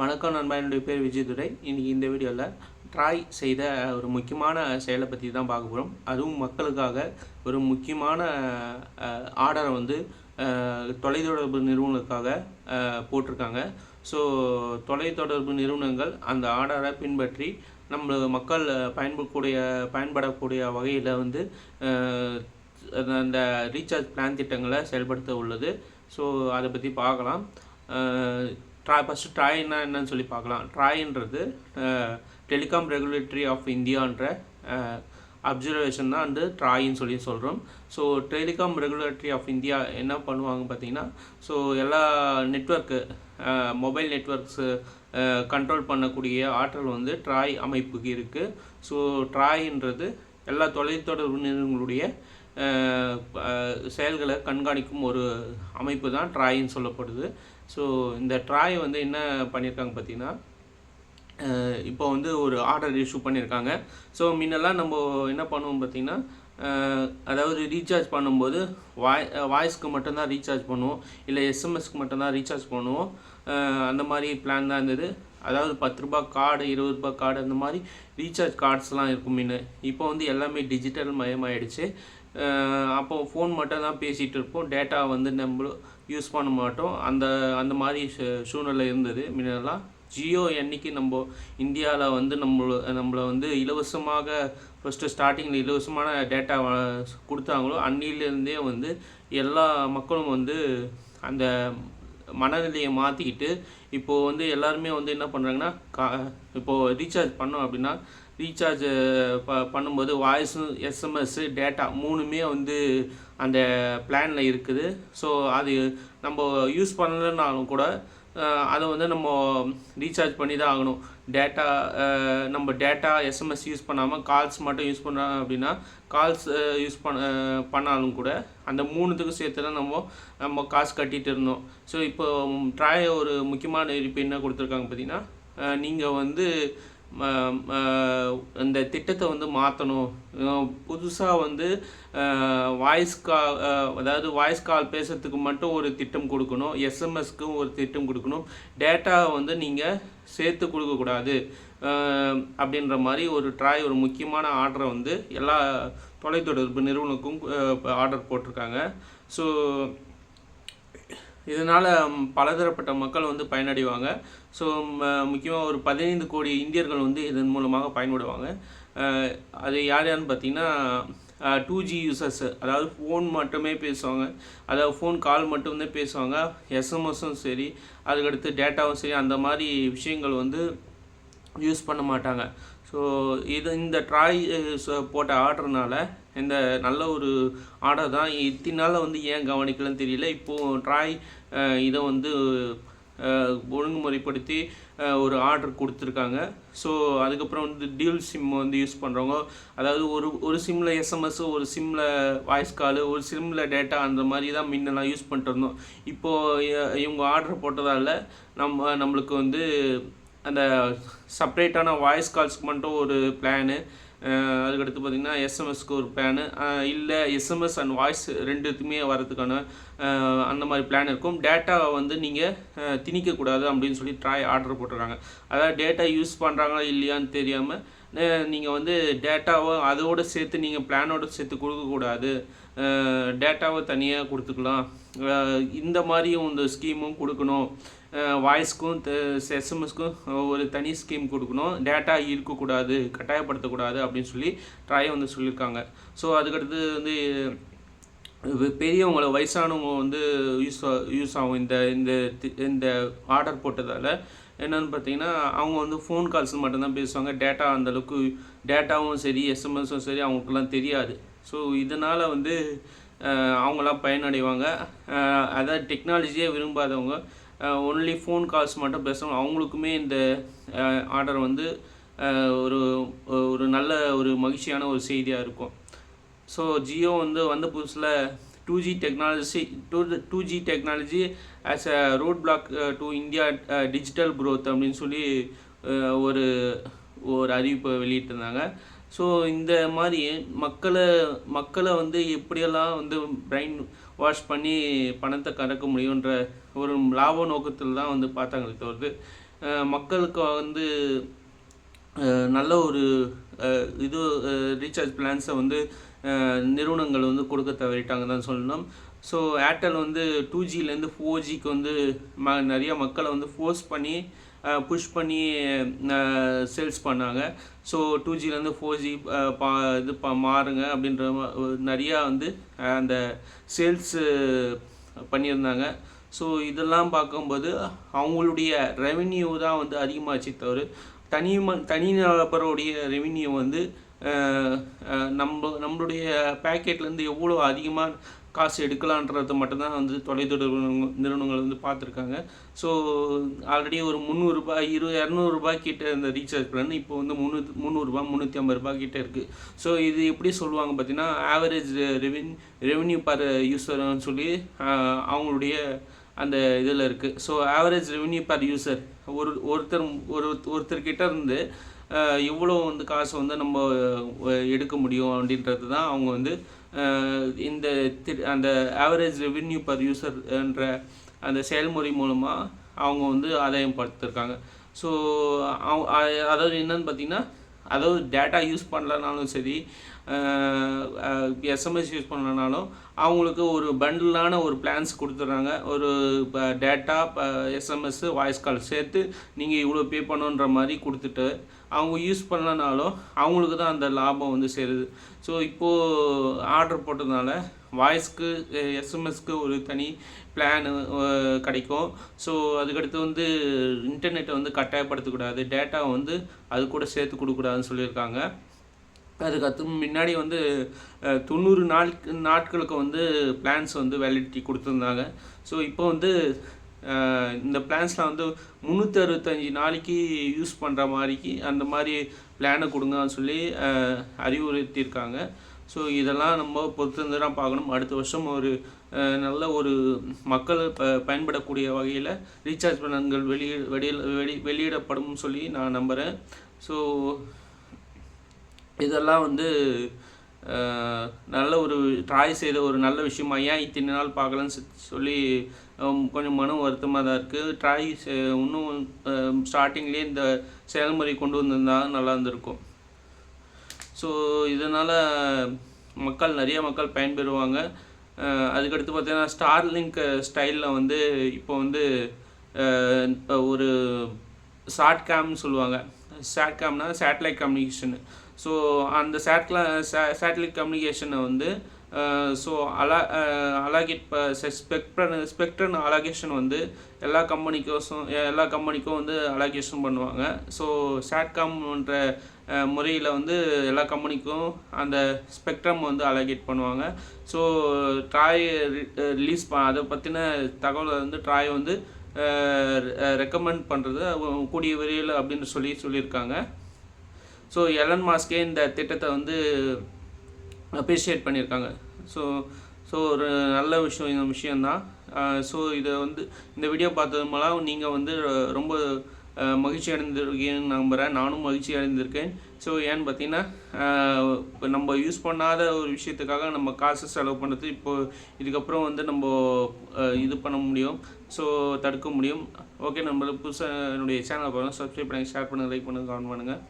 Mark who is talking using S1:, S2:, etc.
S1: வணக்கம் நண்பா என்னுடைய பேர் விஜயதுரை இன்றைக்கி இந்த வீடியோவில் ட்ராய் செய்த ஒரு முக்கியமான செயலை பற்றி தான் பார்க்க போகிறோம் அதுவும் மக்களுக்காக ஒரு முக்கியமான ஆர்டரை வந்து தொலைத்தொடர்பு நிறுவனங்களுக்காக போட்டிருக்காங்க. ஸோ தொலைத்தொடர்பு நிறுவனங்கள் அந்த ஆர்டரை பின்பற்றி நம்ம மக்கள் பயன்படக்கூடிய பயன்படக்கூடிய வகையில் வந்து அந்த- அந்த ரீசார்ஜ் பிளான் திட்டங்களை செயல்படுத்த உள்ளது. ஸோ அதை பற்றி பார்க்கலாம். ட்ரா ஃபஸ்ட்டு ட்ராய்னா என்னன்னு சொல்லி பார்க்கலாம். ட்ராய்ன்றது டெலிகாம் ரெகுலேட்டரி ஆஃப் இந்தியான்ற அப்சர்வேஷன் தான் வந்து ட்ராயின்னு சொல்லி சொல்கிறோம் so telecom regulatory of India என்ன பண்ணுவாங்க பார்த்தீங்கன்னா ஸோ எல்லா நெட்ஒர்க்கு மொபைல் நெட்ஒர்க்ஸு கண்ட்ரோல் பண்ணக்கூடிய ஆற்றல் வந்து ட்ராய் அமைப்புக்கு இருக்குது ஸோ ட்ராயின்றது எல்லா தொலைத்தொடர்பு நிறுவனங்களுடைய செயல்களை கண்காணிக்கும் ஒரு அமைப்பு தான் ட்ராயின்னு சொல்லப்படுது. ஸோ இந்த ட்ராய் வந்து என்ன பண்ணியிருக்காங்க பார்த்தீங்கன்னா இப்போ வந்து ஒரு ஆர்டர் இஷ்யூ பண்ணியிருக்காங்க ஸோ முன்னெல்லாம் நம்ம என்ன பண்ணுவோம் பார்த்தீங்கன்னா அதாவது ரீசார்ஜ் பண்ணும்போது வாய் வாய்ஸ்க்கு மட்டும்தான் ரீசார்ஜ் பண்ணுவோம். இல்லை எஸ்எம்எஸ்க்கு மட்டும்தான் ரீசார்ஜ் பண்ணுவோம். அந்த மாதிரி பிளான் தான் இருந்தது. அதாவது பத்து ரூபா கார்டு இருபது ரூபாய் கார்டு அந்த மாதிரி ரீசார்ஜ் கார்ட்ஸ்லாம் இருக்கும் முன்ன. இப்போ வந்து எல்லாமே டிஜிட்டல் மயமாயிடுச்சு. அப்போது அப்போ ஃபோன் மட்டும் தான் பேசிகிட்டு இருப்போம். டேட்டா வந்து நம்மளும் யூஸ் பண்ண மாட்டோம். அந்த அந்த மாதிரி சூழ்நிலை இருந்தது. முன்னெல்லாம் ஜியோ என்றைக்கு நம்ம இந்தியாவில் வந்து நம்மள நம்மளை வந்து இலவசமாக ஃபஸ்ட்டு ஸ்டார்டிங்கில் இலவசமான டேட்டா கொடுத்தாங்களோ அன்னிலேருந்தே வந்து எல்லா மக்களும் வந்து அந்த மனநிலையை மாற்றிக்கிட்டு இப்போது வந்து எல்லாருமே வந்து என்ன பண்ணுறாங்கன்னா கா இப்போது ரீசார்ஜ் பண்ணோம் அப்படின்னா ரீசார்ஜ் ப பண்ணும்போது வாய்ஸும் எஸ்எம்எஸ்ஸு டேட்டா மூணுமே வந்து அந்த பிளானில் இருக்குது. ஸோ அது நம்ம யூஸ் பண்ணலைன்னாலும் கூட அதை வந்து நம்ம ரீசார்ஜ் பண்ணி தான் ஆகணும். டேட்டா நம்ம டேட்டா எஸ்எம்எஸ் யூஸ் பண்ணாமல் கால்ஸ் மட்டும் யூஸ் பண்ணோம் அப்படின்னா கால்ஸ் யூஸ் பண்ண பண்ணாலும் கூட அந்த மூணுத்துக்கும் சேர்த்து தான் நம்ம நம்ம காசு கட்டிட்டு இருந்தோம். ஸோ இப்போ ட்ராய் ஒரு முக்கியமான இப்போ என்ன கொடுத்துருக்காங்க பார்த்தீங்கன்னா நீங்கள் வந்து இந்த திட்டத்தை வந்து மாற்றணும் புதுசாக வந்து வாய்ஸ் கால் அதாவது வாய்ஸ் கால் பேசுறதுக்கு மட்டும் ஒரு திட்டம் கொடுக்கணும். எஸ்எம்எஸ்க்கும் ஒரு திட்டம் கொடுக்கணும். டேட்டா வந்து நீங்கள் சேர்த்து கொடுக்கக்கூடாது அப்படின்ற மாதிரி ஒரு ட்ராய் ஒரு முக்கியமான ஆர்டரை வந்து எல்லா தொலைத்தொடர்பு நிறுவனக்கும் ஆர்டர் போட்டிருக்காங்க. ஸோ இதனால் பலதரப்பட்ட மக்கள் வந்து பயனடைவாங்க. ஸோ முக்கியமாக ஒரு பதினைந்து கோடி இந்தியர்கள் வந்து இதன் மூலமாக பயன்படுவாங்க. அது யார் யாருன்னு பார்த்தீங்கன்னா டூ ஜி யூசர்ஸ் அதாவது ஃபோன் மட்டுமே பேசுவாங்க. அதாவது ஃபோன் கால் மட்டும்தான் பேசுவாங்க. எஸ்எம்எஸும் சரி அதுக்கடுத்து டேட்டாவும் சரி அந்த மாதிரி விஷயங்கள் வந்து யூஸ் பண்ண மாட்டாங்க. ஸோ இது இந்த ட்ராய் eh, போட்ட ஆர்டர்னால இந்த நல்ல ஒரு ஆர்டர் தான் இத்தனை நாளில் வந்து ஏன் கவனிக்கலன்னு தெரியல. இப்போது ட்ராய் eh, இதை வந்து eh, ஒழுங்குமுறைப்படுத்தி ஒரு ஆர்டர் கொடுத்துருக்காங்க. ஸோ அதுக்கப்புறம் வந்து டியூல் சிம் வந்து யூஸ் பண்ணுறவங்க அதாவது ஒரு ஒரு சிம்மில் எஸ்எம்எஸ் ஒரு சிம்மில் வாய்ஸ் காலு ஒரு சிம்மில் டேட்டா அந்த மாதிரி தான் முன்னெல்லாம் யூஸ் பண்ணிட்டு இருந்தோம். இப்போது இவங்க ஆர்டர் போட்டதால் நம்ம நம்மளுக்கு வந்து அந்த செப்ரேட்டான வாய்ஸ் கால்ஸ்க்கு மட்டும் ஒரு பிளானு அதுக்கடுத்து பார்த்திங்கன்னா எஸ்எம்எஸ்க்கு ஒரு பிளானு இல்லை எஸ்எம்எஸ் அண்ட் வாய்ஸ் ரெண்டுத்துக்குமே வரதுக்கான அந்த மாதிரி பிளான் இருக்கும். டேட்டாவை வந்து நீங்கள் திணிக்கக்கூடாது அப்படின்னு சொல்லி ட்ராய் ஆர்டர் போட்டிருக்காங்க. அதாவது டேட்டா யூஸ் பண்ணுறாங்களா இல்லையான்னு தெரியாமல் நீங்கள் வந்து டேட்டாவை அதோடு சேர்த்து நீங்கள் பிளானோடு சேர்த்து கொடுக்கக்கூடாது டேட்டாவை தனியாக கொடுத்துக்கலாம். இந்த மாதிரியும் இந்த ஸ்கீமும் கொடுக்கணும். வாய்ஸ்க்கும் எஸ்எம்எஸ்க்கும் ஒரு தனி ஸ்கீம் கொடுக்கணும். டேட்டா இருக்கக்கூடாது கட்டாயப்படுத்தக்கூடாது அப்படின்னு சொல்லி ட்ராய் வந்து சொல்லியிருக்காங்க. ஸோ அதுக்கடுத்து வந்து பெரியவங்களை பெரியவங்கள வயசானவங்க வந்து யூஸ் யூஸ் ஆகும். இந்த இந்த தி- இந்த ஆர்டர் போட்டதால் என்னென்னு பார்த்தீங்கன்னா அவங்க வந்து ஃபோன் கால்ஸ் மட்டும்தான் பேசுவாங்க. டேட்டா அந்தளவுக்கு டேட்டாவும் சரி எஸ்எம்எஸும் சரி அவங்களுக்குலாம் தெரியாது. ஸோ இதனால் வந்து அவங்களாம் பயனடைவாங்க. அதாவது டெக்னாலஜியே விரும்பாதவங்க ஒன்லி ஃபோன் கால்ஸ் மட்டும் பேசுகிறவங்க அவங்களுக்குமே இந்த ஆர்டர் வந்து ஒரு ஒரு நல்ல ஒரு மகிழ்ச்சியான ஒரு செய்தியாக இருக்கும். ஸோ ஜியோ வந்து வந்த புதுசில் two G technology two two G technology as a roadblock to India digital growth அப்படின்னு சொல்லி uh, ஒரு ஒரு அறிவிப்பை வெளியிட்டிருந்தாங்க. ஸோ இந்த மாதிரி மக்களை மக்களை வந்து எப்படியெல்லாம் வந்து பிரைன் வாஷ் பண்ணி பணத்தை கறக்க முடியுன்ற ஒரு லாப நோக்கத்தில் தான் வந்து பார்த்தாங்களே தவிர்த்து மக்களுக்கு வந்து நல்ல ஒரு இது ரீசார்ஜ் பிளான்ஸை வந்து நிறுவனங்கள் வந்து கொடுக்க தவறிட்டாங்க தான் சொல்லணும். ஸோ ஏர்டெல் வந்து டூ ஜிலேருந்து ஃபோர் ஜிக்கு வந்து ம நிறைய மக்களை வந்து ஃபோர்ஸ் பண்ணி புஷ் பண்ணி சேல்ஸ் பண்ணாங்க. ஸோ டூ ஜிலேருந்து ஃபோர் ஜி பா இது பா மாறுங்க அப்படின்ற நிறையா வந்து அந்த சேல்ஸு பண்ணியிருந்தாங்க. ஸோ இதெல்லாம் பார்க்கும்போது அவங்களுடைய ரெவென்யூ தான் வந்து அதிகமாகச்சு தவிர தனி ம தனி நபருடைய ரெவென்யூ வந்து நம்ம நம்மளுடைய பேக்கெட்லேருந்து எவ்வளோ அதிகமாக காசு எடுக்கலான்றதை மட்டும்தான் வந்து தொலைத்தொடர்பு நிறுவனங்கள் வந்து பார்த்துருக்காங்க. ஸோ ஆல்ரெடி ஒரு முந்நூறுரூபா இரு இரநூறுபா கிட்டே இந்த ரீசார்ஜ் பிளான் இப்போ வந்து முந்நூறு முந்நூறுரூபா முந்நூற்றி ஐம்பது ரூபா கிட்டே இருக்குது ஸோ இது எப்படி சொல்லுவாங்க பார்த்தீங்கன்னா ஆவரேஜ் ரெவென் ரெவென்யூ பர் யூஸர்னு சொல்லி அவங்களுடைய அந்த இதில் இருக்குது so average revenue per user ஒரு ஒருத்தர் ஒரு ஒருத்தர்கிட்ட இருந்து எவ்வளோ வந்து காசு வந்து நம்ம எடுக்க முடியும் அப்படின்றது தான் அவங்க வந்து இந்த அந்த ஆவரேஜ் ரெவென்யூ பர் யூசர்ன்ற அந்த செயல்முறை மூலமாக அவங்க வந்து ஆதாயம் படுத்திருக்காங்க. ஸோ அதாவது என்னன்னு பார்த்தீங்கன்னா அதாவது டேட்டா யூஸ் பண்ணலனாலும் சரி எஸ்எம்எஸ் யூஸ் பண்ணலனாலும் அவங்களுக்கு ஒரு பண்டிலான ஒரு பிளான்ஸ் கொடுத்துட்றாங்க ஒரு இப்போ டேட்டா எஸ்எம்எஸ் வாய்ஸ் கால் சேர்த்து நீங்கள் இவ்வளோ பே பண்ணுன்ற மாதிரி கொடுத்துட்டு அவங்க யூஸ் பண்ணனாலும் அவங்களுக்கு தான் அந்த லாபம் வந்து சேருது. ஸோ இப்போது ஆர்டர் போட்டதுனால வாய்ஸ்க்கு எஸ்எம்எஸ்க்கு ஒரு தனி பிளானு கிடைக்கும். ஸோ அதுக்கடுத்து வந்து இன்டர்நெட்டை வந்து கட்டாயப்படுத்தக்கூடாது டேட்டாவை வந்து அது கூட சேர்த்து கொடுக்கக்கூடாதுன்னு சொல்லியிருக்காங்க. அதுக்கடுத்து முன்னாடி வந்து தொண்ணூறு நாள் நாட்களுக்கு வந்து பிளான்ஸ் வந்து வேலிடிட்டி கொடுத்துருந்தாங்க. ஸோ இப்போ வந்து இந்த பிளான்ஸில் வந்து முந்நூற்றி அறுபத்தஞ்சி நாளைக்கு யூஸ் பண்ணுற மாதிரிக்கு அந்த மாதிரி பிளானை கொடுங்கன்னு சொல்லி அறிவுறுத்தியிருக்காங்க. ஸோ இதெல்லாம் நம்ம பொறுத்திருந்து தான் பார்க்கணும். அடுத்த வருஷம் ஒரு நல்ல ஒரு மக்கள் ப பயன்படக்கூடிய வகையில் ரீசார்ஜ் பிளான்கள் வெளியி வெளியில் வெளி வெளியிடப்படும் சொல்லி நான் நம்புகிறேன் ஸோ இதெல்லாம் வந்து நல்ல ஒரு ட்ராய் செய்த ஒரு நல்ல விஷயமா? ஏன் இத்தனை நாள் பார்க்கலன்னு சொல்லி கொஞ்சம் மன வருத்தமாக தான் இருக்குது ட்ராய் இன்னும் ஸ்டார்டிங்லேயே இந்த செயல்முறை கொண்டு வந்திருந்தா நல்லா இருந்திருக்கும். ஸோ இதனால் மக்கள் நிறைய மக்கள் பயன்பெறுவாங்க. அதுக்கடுத்து பார்த்தீங்கன்னா ஸ்டார்லிங்க் ஸ்டைலில் வந்து இப்போ வந்து ஒரு ஷார்ட் கேம்னு சொல்லுவாங்க. ஷார்ட் கேம்னா சேட்டலைட் கம்யூனிகேஷன் ஸோ அந்த சேட்ல சேட்டலைட் கம்யூனிகேஷனை வந்து ஸோ அலா அலாகேட் ஸ்பெக்ட்ரன் ஸ்பெக்ட்ரன் அலாகேஷன் வந்து எல்லா கம்பெனிக்கோசும் எல்லா கம்பெனிக்கும் வந்து அலாகேஷன் பண்ணுவாங்க. ஸோ சாட்காம்ன்ற முறையில் வந்து எல்லா கம்பெனிக்கும் அந்த ஸ்பெக்ட்ரம் வந்து அலாகேட் பண்ணுவாங்க. ஸோ ட்ராய் ரிலீஸ் ப அதை பற்றின தகவலை வந்து ட்ராய் வந்து ரெக்கமெண்ட் பண்ணுறது கூடிய விரைவில் அப்படின்னு சொல்லி சொல்லியிருக்காங்க. ஸோ எலன் மாஸ்கே இந்த திட்டத்தை வந்து அப்ரிஷியேட் பண்ணியிருக்காங்க. ஸோ ஸோ ஒரு நல்ல விஷயம் இந்த விஷயந்தான் ஸோ இதை வந்து இந்த வீடியோ பார்த்தது மூலம் நீங்கள் வந்து ரொம்ப மகிழ்ச்சி அடைந்திருக்கீங்கன்னு நம்புகிறேன் நானும் மகிழ்ச்சி அடைந்திருக்கேன். ஸோ ஏன்னு பார்த்தீங்கன்னா இப்போ நம்ம யூஸ் பண்ணாத ஒரு விஷயத்துக்காக நம்ம காசு செலவு பண்ணுறது இப்போது இதுக்கப்புறம் வந்து நம்ம இது பண்ண முடியும். ஸோ தடுக்க முடியும். ஓகே நம்மளுக்கு புதுசாக என்னுடைய சேனலை பாருங்கள் சப்ஸ்கிரைப் பண்ணுங்கள் ஷேர் பண்ணுங்கள் லைக் பண்ணுங்கள் கமெண்ட் பண்ணுங்கள்